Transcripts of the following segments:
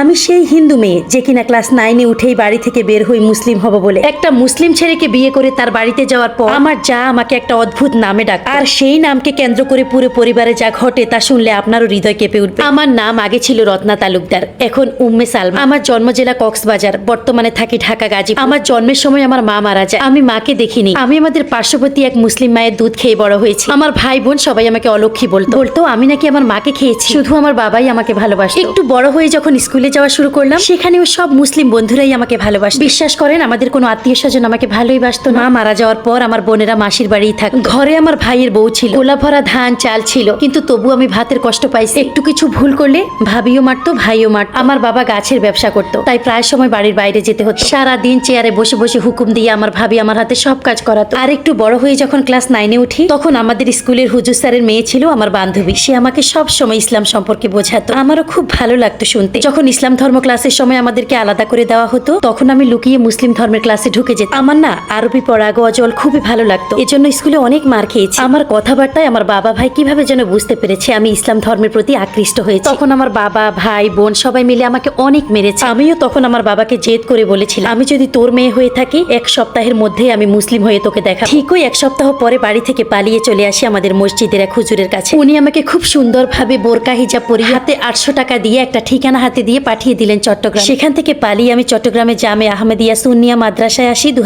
আমি সেই হিন্দু মেয়ে যে কিনা ক্লাস নাইনে উঠেই বাড়ি থেকে বের হই মুসলিম হব বলে। একটা মুসলিম ছেলেকে বিয়ে করে তার বাড়িতে যাওয়ার পর আমার যা আমাকে একটা অদ্ভুত নামে ডাক আর সেই নামকে কেন্দ্র করে পুরো পরিবারে যা ঘটে তা শুনলে আপনারও হৃদয় কেঁপে উঠবে। আমার নাম আগে ছিল রত্না তালুকদার, এখন উম্মে সালমা। আমার জন্ম জেলা কক্সবাজার, বর্তমানে থাকি ঢাকা গাজী আমার জন্মের সময় আমার মা মারা যায়। আমি মাকে দেখিনি। আমি আমাদের পার্শ্ববর্তী এক মুসলিম মায়ের দুধ খেয়ে বড় হয়েছি। আমার ভাই বোন সবাই আমাকে অলক্ষী বলতো। বলতো, আমি নাকি আমার মাকে খেয়েছি। শুধু আমার বাবাই আমাকে ভালোবাসে একটু বড় হয়ে যখন স্কুলে যাওয়া শুরু করলাম। সেখানেও সব মুসলিম বন্ধুরাই আমাকে ভালোবাসে বিশ্বাস করেন, আমাদের কোনো আত্মীয় স্বজন আমাকে ভালোই বাসতো মা মারা যাওয়ার পর আমার বোনেরা মাসির বাড়িই থাক ঘরে আমার ভাইয়ের বউ ছিল। গোলা ভরা ধান, চাল ছিল। কিন্তু তবু আমি ভাতের কষ্ট পাইছি। একটু কিছু ভুল করলে ভাবিও মারতো, ভাইও মারতো। আমার বাবা গাছের ব্যবসা করতো। তাই প্রায় সময় বাড়ির বাইরে যেতে হতো। সারা দিন চেয়ারে বসে বসে হুকুম দিয়ে আমার ভাবি আমার হাতে সব কাজ করাতো। আর একটু বড় হয়ে যখন ক্লাস নাইনে উঠি, তখন আমাদের স্কুলের হুজুর স্যারের মেয়ে ছিল আমার বান্ধবী। সে আমাকে সব সময় ইসলাম সম্পর্কে বোঝাতো। আমারও খুব ভালো লাগতো শুনতে। যখন ইসলাম ধর্ম ক্লাসের সময় আমাদেরকে আলাদা করে দেওয়া হতো, তখন আমি লুকিয়ে মুসলিম ধর্মের ক্লাসে ঢুকে যেতাম। আমার না আরবি পড়া গজল খুবই ভালো লাগতো। এজন্য স্কুলে অনেক মার খেয়েছি। আমার কথাবার্তায় আমার বাবা ভাই কীভাবে যেন বুঝতে পেরেছে আমি ইসলাম ধর্মের প্রতি আকৃষ্ট হয়েছি। তখন আমার বাবা, ভাই, বোন সবাই মিলে আমাকে অনেক মেরেছে। আমিও তখন আমার বাবাকে জেদ করে বলেছিলাম, আমি যদি তোর মেয়ে হয়ে থাকি, এক সপ্তাহের মধ্যেই আমি মুসলিম হয়ে তোকে দেখা ঠিকই এক সপ্তাহ পরে বাড়ি থেকে পালিয়ে চলে আসি আমাদের মসজিদের এক হুজুরের কাছে। উনি আমাকে খুব সুন্দরভাবে বোরকা, হিজাব পরিয়ে হাতে আটশো টাকা দিয়ে একটা ঠিকানা হাতে দিয়ে পাঠিয়ে দিলেন চট্টগ্রাম। সেখান থেকে পালিয়ে আমি চট্টগ্রামে জামে আহমেদিয়া সুনিয়া মাদ্রাসায় আসি দু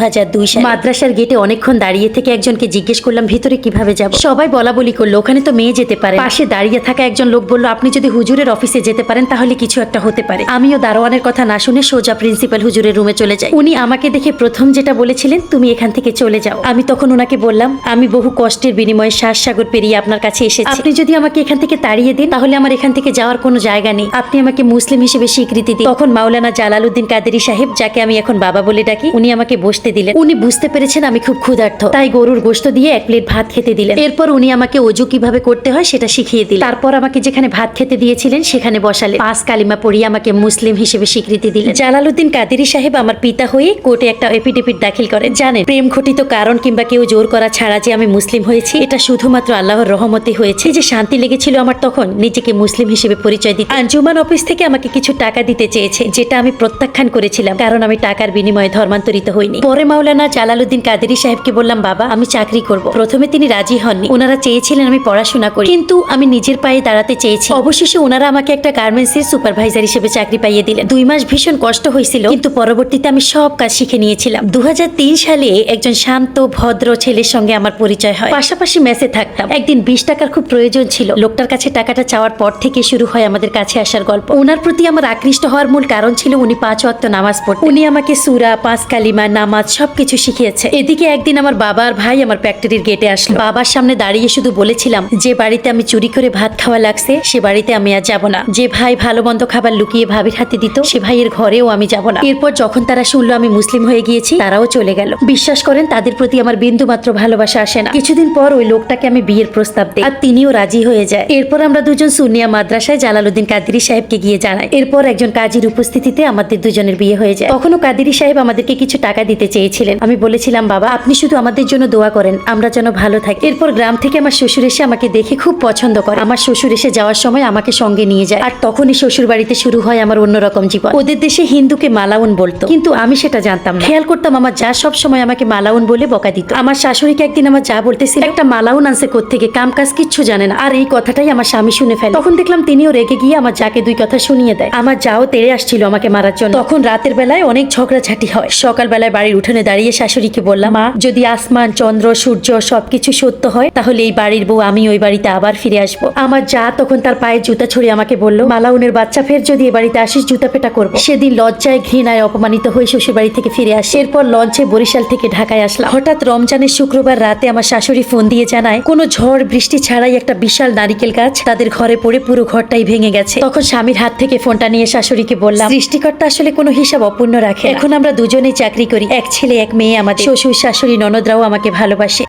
সালে। মাদ্রাসার গেটে অনেকক্ষণ দাঁড়িয়ে থেকে একজনকে জিজ্ঞেস করলাম, ভিতরে কীভাবে যাব? সবাই বলা বলি করল, ওখানে তো মেয়ে যেতে পারে পাশে দাঁড়িয়ে থাকা একজন লোক বলল, আপনি যদি হুজুরের অফিসে যেতে পারেন, তাহলে কিছু একটা হতে পারে। আমিও দারোয়ানের কথা না শুনে সোজা প্রিন্সিপাল হুজুরের রুমে চলে যাই। উনি আমাকে দেখে প্রথম যেটা বলেছিলেন, তুমি এখান থেকে চলে যাও। আমি তখন ওনাকে বললাম, আমি বহু কষ্টের বিনিময়ে শ্বাস সাগর পেরিয়ে আপনার কাছে এসেছি। আপনি যদি আমাকে এখান থেকে তাড়িয়ে দিন, তাহলে আমার এখান থেকে যাওয়ার কোনো জায়গা নেই। আপনি আমাকে মুসলিম হিসেবে স্বীকৃতি দিন তখন মাওলানা জালালউদ্দিন কাদেরি সাহেব, যাকে আমি এখন বাবা বলে ডাকি, উনি আমাকে বসতে দিলেন। উনি বুঝতে পেরেছেন আমি খুব ক্ষুধার্ত। তাই গরুর গোশত দিয়ে এক প্লেট ভাত খেতে দিলেন। এরপর উনি আমাকে অজু কীভাবে করতে হয় সেটা শিখিয়ে দিলেন। তারপর আমাকে যেখানে ভাত খেতে দিয়েছিলেন সেখানে বসালেন। পাঁচ কালিমা পড়িয়ে আমাকে মুসলিম হিসেবে স্বীকৃতি দিলেন। জালালউদ্দিন কাদেরি সাহেব আমার পিতা হয়ে কোর্টে একটা এপিডেভিট দাখিল করেন। জানেন, প্রেম ঘটিত কারণ কিংবা কেউ জোর করা ছাড়া যে আমি মুসলিম হয়েছি, এটা শুধুমাত্র আল্লাহর রহমতে হয়েছে। যে শান্তি লেগেছিল আমার তখন, নিজেকে মুসলিম হিসেবে পরিচয় দিতে। আঞ্জুমান অফিস থেকে আমাকে কিছু টাকা দিতে চেয়েছে, যেটা আমি প্রত্যাখ্যান করেছিলাম, কারণ আমি টাকার বিনিময়ে ধর্মান্তরিত হইনি। পরে মাওলানা জালালউদ্দিন কাদেরি সাহেবকে বললাম, বাবা, আমি চাকরি করব। প্রথমে তিনি রাজি হননি। ওনারা চেয়েছিলেন আমি পড়াশোনা করি, কিন্তু আমি নিজের পায়ে দাঁড়াতে চেয়েছি। অবশেষে ওনারা আমাকে একটা গার্মেন্টস এর সুপারভাইজার হিসেবে চাকরি পাইয়ে দিলেন। দুই মাস ভীষণ কষ্ট হয়েছিল কিন্তু পরবর্তীতে আমি সব কাজ শিখে নিয়েছিলাম। দু হাজার তিন সালে একজন শান্ত, ভদ্র ছেলের সঙ্গে আমার পরিচয় হয়। পাশাপাশি মেসে থাকতাম। একদিন বিশ টাকার খুব প্রয়োজন ছিল। লোকটার কাছে টাকাটা চাওয়ার পর থেকে শুরু হয় আমাদের কাছে আসার গল্প। ওনার প্রতি আমার আকৃষ্ট হওয়ার মূল কারণ ছিল উনি পাঁচ ওয়াক্ত নামাজ পড়তেন। উনি আমাকে সুরা, পাঁচ কালিমা, নামাজ সবকিছু শিখিয়েছে। এদিকে একদিন আমার বাবা আর ভাই আমার ফ্যাক্টরির গেটে আসলো। বাবার সামনে দাঁড়িয়ে শুধু বলেছিলাম, যে বাড়িতে আমি চুরি করে ভাত খাওয়া লাগছে, সে বাড়িতে আমি আর যাব না। যে ভাই ভালো মন্দ খাবার লুকিয়ে ভাবির হাতে দিত, সে ভাইয়ের ঘরেও আমি যাব না। এরপর যখন তারা শুনলো আমি মুসলিম হয়ে গিয়েছি, তারাও চলে গেল। বিশ্বাস করেন, তাদের প্রতি আমার বিন্দু মাত্র ভালোবাসা আসে না। কিছুদিন পর ওই লোকটাকে আমি বিয়ের প্রস্তাব দিই, আর তিনিও রাজি হয়ে যায়। এরপর আমরা দুজন সুনিয়া মাদ্রাসায় জালালউদ্দিন কাদিরি সাহেবকে গিয়ে জানাই। এরপর একজন কাজীর উপস্থিতিতে আমাদের দুজনের বিয়ে হয়ে যায়। তখনও কাদিরি সাহেব আমাদেরকে কিছু টাকা দিতে চেয়েছিলেন। আমি বলেছিলাম, বাবা, আপনি শুধু আমাদের জন্য দোয়া করেন, আমরা যেন ভালো থাকি। এরপর গ্রাম থেকে আমার শ্বশুর এসে আমাকে দেখে খুব পছন্দ করে। আমার শ্বশুর এসে যাওয়ার সময় আমাকে সঙ্গে নিয়ে যায়। আর তখনই শ্বশুর বাড়িতে শুরু হয় আমার অন্যরকম জীবন। ওদের দেশে হিন্দুকে মালাউন বলতো, কিন্তু আমি সেটা জানতাম না। খেয়াল করতাম আমার যা সব সময় আমাকে মালাউন বলে বকা দিত। আমার শাশুড়িকে একদিন আমার যা বলতেছিল, একটা মালাউন আনছে থেকে কাম কাজ কিচ্ছু জানে না। আর এই কথাটাই আমার স্বামী শুনে ফেলে। তখন দেখলাম তিনিও রেগে গিয়ে আমার যাকে দুই কথা শুনিয়ে দেয়। আমার যাও তেড়ে আসছিল আমাকে মারার জন্য। তখন রাতের বেলায় অনেক ঝগড়াঝাটি হয়। সকাল বেলায় বাড়ির উঠোনে দাঁড়িয়ে শাশুড়িকে বললাম, মা, যদি আসমান, চন্দ্র, সূর্য সবকিছু সত্য হয়, তাহলে এই বাড়ির বউ আমি ওই বাড়িতে আবার ফিরে আসব। আমার যা তখন তার পায়ে জুতা ছড়িয়ে আমাকে বলল, মালাউনের বাচ্চা ফের যদি এ বাড়িতে আসিস, জুতা পেটা করব। সেদিন লজ্জায়, ঘৃণায় অপমানিত হয়ে শ্বশুর বাড়ি থেকে ফিরে আসে। এরপর লঞ্চে বরিশাল থেকে ঢাকায় আসলাম। হঠাৎ রমজানের শুক্রবার রাতে আমার শাশুড়ি ফোন দিয়ে জানায়, কোনো ঝড়, বৃষ্টি ছাড়াই একটা বিশাল নারিকেল গাছ তাদের ঘরে পড়ে পুরো ঘরটাই ভেঙে গেছে। তখন স্বামীর হাত থেকে ফোনটা নিয়ে শাশুড়িকে বললাম, সৃষ্টিকর্তা আসলে কোনো হিসাব অপূর্ণ রাখে এখন আমরা দুজনেই চাকরি করি, এক ছেলে, এক মেয়ে আমাদের। শ্বশুর, শাশুড়ি, ননদরাও আমাকে ভালোবাসে।